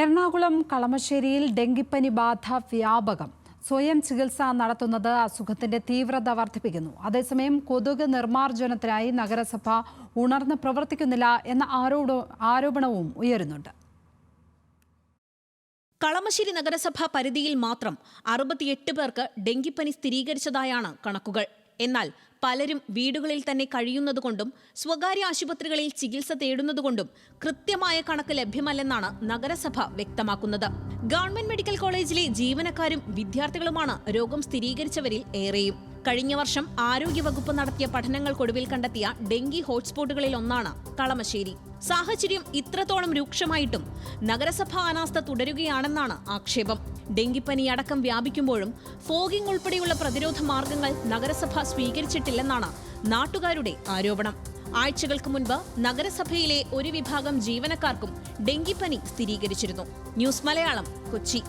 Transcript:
എറണാകുളം കളമശ്ശേരിയിൽ ഡെങ്കിപ്പനി ബാധ വ്യാപകം. സ്വയം ചികിത്സ നടത്തുന്നത് അസുഖത്തിന്റെ തീവ്രത വർദ്ധിപ്പിക്കുന്നു. അതേസമയം കൊതുക് നിർമ്മാർജനത്തിനായി നഗരസഭ ഉണർന്ന് പ്രവർത്തിക്കുന്നില്ല എന്ന ആരോപണവും ഉയരുന്നുണ്ട്. കളമശ്ശേരി നഗരസഭ പരിധിയിൽ മാത്രം അറുപത്തിയെട്ട് പേർക്ക് ഡെങ്കിപ്പനി സ്ഥിരീകരിച്ചതായാണ് കണക്കുകൾ. എന്നാൽ പലരും വീടുകളിൽ തന്നെ കഴിയുന്നതുകൊണ്ടും സ്വകാര്യ ആശുപത്രികളിൽ ചികിത്സ തേടുന്നതുകൊണ്ടും കൃത്യമായ കണക്ക് ലഭ്യമല്ലെന്നാണ് നഗരസഭ വ്യക്തമാക്കുന്നത്. ഗവൺമെന്റ് മെഡിക്കൽ കോളേജിലെ ജീവനക്കാരും വിദ്യാർത്ഥികളുമാണ് രോഗം സ്ഥിരീകരിച്ചവരിൽ ഏറെയും. കഴിഞ്ഞ വർഷം ആരോഗ്യവകുപ്പ് നടത്തിയ പഠനങ്ങൾക്കൊടുവിൽ കണ്ടെത്തിയ ഡെങ്കി ഹോട്ട്സ്പോട്ടുകളിൽ ഒന്നാണ് കളമശ്ശേരി. സാഹചര്യം ഇത്രത്തോളം രൂക്ഷമായിട്ടും നഗരസഭാ അനാസ്ഥ തുടരുകയാണെന്നാണ് ആക്ഷേപം. ഡെങ്കിപ്പനി അടക്കം വ്യാപിക്കുമ്പോഴും ഫോഗിംഗ് ഉൾപ്പെടെയുള്ള പ്രതിരോധ മാർഗങ്ങൾ നഗരസഭ സ്വീകരിച്ചിട്ടില്ലെന്നാണ് നാട്ടുകാരുടെ ആരോപണം. ആഴ്ചകൾക്ക് മുൻപ് നഗരസഭയിലെ ഒരു വിഭാഗം ജീവനക്കാർക്കും ഡെങ്കിപ്പനി സ്ഥിരീകരിച്ചിരുന്നു. ന്യൂസ് മലയാളം കൊച്ചി.